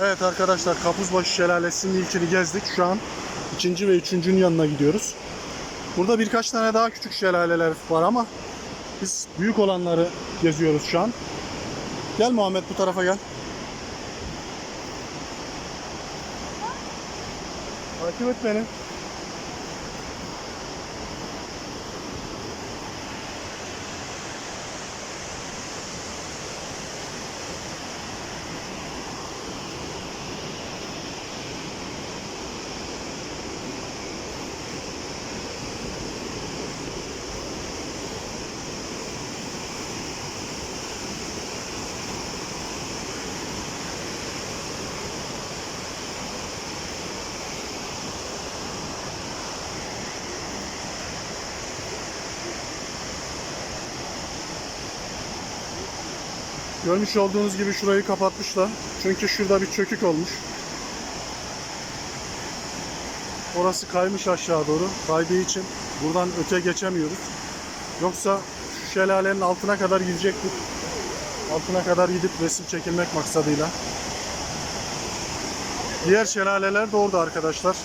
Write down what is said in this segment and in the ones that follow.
Evet arkadaşlar Kapuzbaşı Şelalesi'nin ilkini gezdik. Şu an ikinci ve üçüncünün yanına gidiyoruz. Burada birkaç tane daha küçük şelaleler var ama biz büyük olanları geziyoruz şu an. Gel Muhammed bu tarafa gel. Takip et beni. Görmüş olduğunuz gibi şurayı kapatmışlar. Çünkü şurada bir çökük olmuş. Orası kaymış aşağı doğru. Kaydığı için buradan öte geçemiyoruz. Yoksa şu şelalenin altına kadar gidecektik. Altına kadar gidip resim çekilmek maksadıyla. Diğer şelaleler de orada arkadaşlar.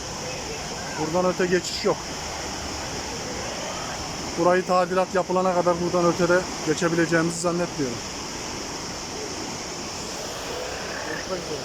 Buradan öte geçiş yok. Burayı tadilat yapılana kadar buradan ötede geçebileceğimizi zannetmiyorum. বলছি